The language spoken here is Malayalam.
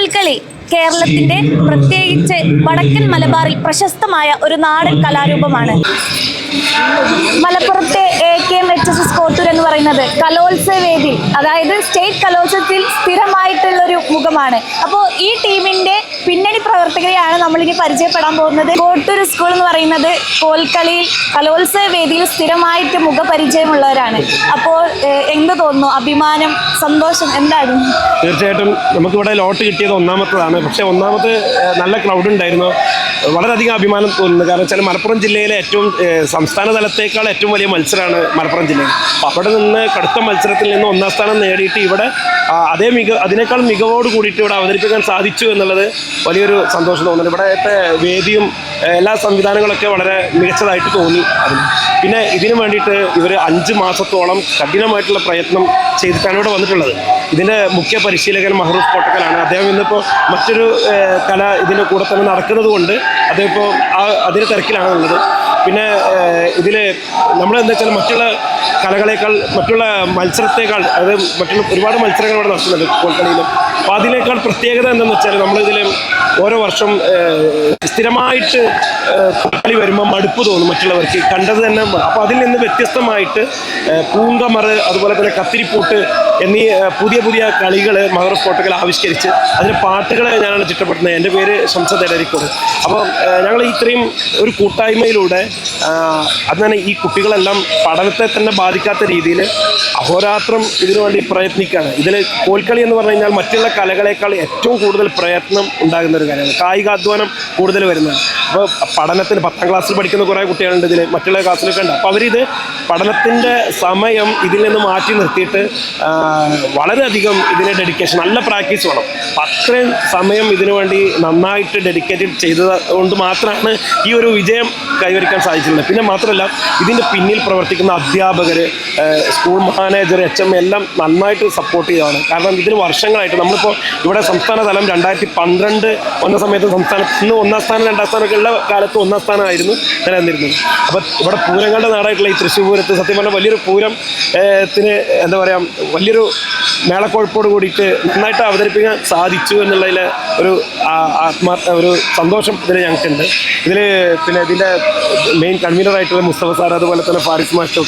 കോൽക്കളി കേരളത്തിന്റെ പ്രത്യേകിച്ച് വടക്കൻ മലബാറിൽ പ്രശസ്തമായ ഒരു നാടൻ കലാരൂപമാണ്. മലപ്പുറത്തെ A K M H S S Kottur എന്ന് പറയുന്നത് കലോത്സവ വേദി അതായത് സ്റ്റേറ്റ് കലോത്സവത്തിൽ സ്ഥിരമായിട്ടുള്ള ഒരു മുഖമാണ്. അപ്പോൾ ഈ ടീമിന്റെ പിന്നണി പ്രവർത്തകരെയാണ് നമ്മളിനി പരിചയപ്പെടാൻ പോകുന്നത്. കോട്ടൂർ സ്കൂൾ എന്ന് പറയുന്നത് കോൽക്കളിയിൽ കലോത്സവ വേദിയിൽ സ്ഥിരമായിട്ട് മുഖപരിചയമുള്ളവരാണ്. അപ്പോൾ എന്ത് തോന്നുന്നു. അഭിമാനം സന്തോഷം എന്തായിരുന്നു? തീർച്ചയായിട്ടും നമുക്കിവിടെ ലോട്ട് കിട്ടിയത് ഒന്നാമത്തതാണ്. പക്ഷേ ഒന്നാമത് നല്ല ക്രൗഡ് ഉണ്ടായിരുന്നു. വളരെയധികം അഭിമാനം തോന്നുന്നു. കാരണം വെച്ചാൽ മലപ്പുറം ജില്ലയിലെ ഏറ്റവും സംസ്ഥാന തലത്തേക്കാൾ ഏറ്റവും വലിയ മത്സരമാണ് മലപ്പുറം ജില്ലയിൽ. അവിടെ നിന്ന് കടുത്ത മത്സരത്തിൽ നിന്ന് ഒന്നാം സ്ഥാനം നേടിയിട്ട് ഇവിടെ അതേ മിക അതിനേക്കാൾ മികവോട് കൂടിയിട്ട് ഇവിടെ അവതരിപ്പിക്കാൻ സാധിച്ചു എന്നുള്ളത് വലിയൊരു സന്തോഷം തോന്നുന്നുണ്ട് ഇവിടെ വേദിയും എല്ലാ സംവിധാനങ്ങളൊക്കെ വളരെ മികച്ചതായിട്ട് തോന്നി പിന്നെ ഇതിനു വേണ്ടിയിട്ട് ഇവർ അഞ്ച് മാസത്തോളം കഠിനമായിട്ടുള്ള പ്രയത്നം ചെയ്തിട്ടാണ് ഇവിടെ വന്നിട്ടുള്ളത്. ഇതിന്റെ മുഖ്യ പരിശീലകൻ മഹറൂഫ് കോട്ടക്കലാണ്. അദ്ദേഹം ഇന്നിപ്പോൾ മറ്റൊരു കല ഇതിന്റെ കൂടെ തന്നെ നടക്കുന്നത് കൊണ്ട് അദ്ദേഹം ഇപ്പോൾ ആ അതിന്റെ തിരക്കിലാണ് ഉള്ളത് പിന്നെ ഇതിൽ നമ്മളെന്താ വെച്ചാൽ മറ്റുള്ള കലകളേക്കാൾ മറ്റുള്ള മത്സരത്തേക്കാൾ അതായത് മറ്റുള്ള ഒരുപാട് മത്സരങ്ങൾ ഇവിടെ നടത്തുന്നുണ്ട് കോൽക്കളിയിലും. അപ്പോൾ അതിനേക്കാൾ പ്രത്യേകത എന്താണെന്ന് വെച്ചാൽ നമ്മളിതിൽ ഓരോ വർഷം സ്ഥിരമായിട്ട് കളി വരുമ്പോൾ മടുപ്പ് തോന്നും മറ്റുള്ളവർക്ക്. കണ്ടത് തന്നെ അപ്പോൾ അതിൽ നിന്ന് വ്യത്യസ്തമായിട്ട് പൂങ്കമറ് അതുപോലെ തന്നെ കത്തിരിപ്പൂട്ട് എന്നീ പുതിയ പുതിയ കളികൾ മഹറഫ് സ്പോട്ടുകൾ ആവിഷ്കരിച്ച് അതിന് പാട്ടുകൾ ഞാനാണ് ചിട്ടപ്പെടുന്നത് എന്റെ പേര് ശംസദ് എടരിക്കോട് അപ്പോൾ ഞങ്ങൾ ഇത്രയും ഒരു കൂട്ടായ്മയിലൂടെ അത് തന്നെ ഈ കുട്ടികളെല്ലാം പഠനത്തെ തന്നെ ബാധിക്കാത്ത രീതിയിൽ അഹോരാത്രം ഇതിനു വേണ്ടി പ്രയത്നിക്കുകയാണ്. ഇതിൽ കോൽക്കളി എന്ന് പറഞ്ഞു കഴിഞ്ഞാൽ മറ്റുള്ള കലകളേക്കാൾ ഏറ്റവും കൂടുതൽ പ്രയത്നം ഉണ്ടാകുന്ന ഒരു കാര്യമാണ്. കായികാധ്വാനം കൂടുതൽ വരുന്നതാണ് അപ്പോൾ പഠനത്തിന് പത്താം ക്ലാസ്സിൽ പഠിക്കുന്ന കുറേ കുട്ടികളുണ്ട് ഇതിൽ മറ്റുള്ള ക്ലാസ്സിലൊക്കെ ഉണ്ട്. അപ്പോൾ അവരിത് പഠനത്തിന്റെ സമയം ഇതിൽ നിന്ന് മാറ്റി നിർത്തിയിട്ട് വളരെയധികം ഇതിന് ഡെഡിക്കേഷൻ നല്ല പ്രാക്ടീസ് വേണം. അത്രയും സമയം ഇതിനു വേണ്ടി നന്നായിട്ട് ഡെഡിക്കേറ്റഡ് ചെയ്തത് കൊണ്ട് മാത്രമാണ് ഈ ഒരു വിജയം കൈവരിക്കാൻ സാധിച്ചിട്ടുള്ളത് പിന്നെ മാത്രമല്ല ഇതിന്റെ പിന്നിൽ പ്രവർത്തിക്കുന്ന അധ്യാപകർ സ്കൂൾ മാനേജർ എച്ച് എം എല്ലാം നന്നായിട്ട് സപ്പോർട്ട് ചെയ്തതാണ്. കാരണം ഇതിന് വർഷങ്ങളായിട്ട് നമ്മളിപ്പോൾ ഇവിടെ സംസ്ഥാന തലം രണ്ടായിരത്തി പന്ത്രണ്ട് വന്ന സമയത്ത് സംസ്ഥാനം ഇന്ന് ഒന്നാം സ്ഥാനം രണ്ടാം സ്ഥാനമൊക്കെ ഉള്ള കാലത്ത് ഒന്നാം സ്ഥാനമായിരുന്നു നിലനിന്നിരുന്നത്. അപ്പോൾ ഇവിടെ പൂരങ്ങളുടെ നാടായിട്ടുള്ള ഈ തൃശ്ശൂർ പൂരത്ത് സത്യം പറഞ്ഞാൽ വലിയൊരു പൂരം ത്തിന് എന്താ പറയുക വലിയൊരു മേളക്കൊഴുപ്പോട് കൂടിയിട്ട് നന്നായിട്ട് അവതരിപ്പിക്കാൻ സാധിച്ചു എന്നുള്ളതിൽ ഒരു ആത്മാർത്ഥ ആത്മാ ഒരു സന്തോഷം ഇതിൽ ഞങ്ങൾക്കുണ്ട്. ഇതിൽ പിന്നെ ഇതിന്റെ മെയിൻ കൺവീനറായിട്ടുള്ള മുസ്തഫ സാർ അതുപോലെ തന്നെ ഫാരിസ് മാസ്റ്റർ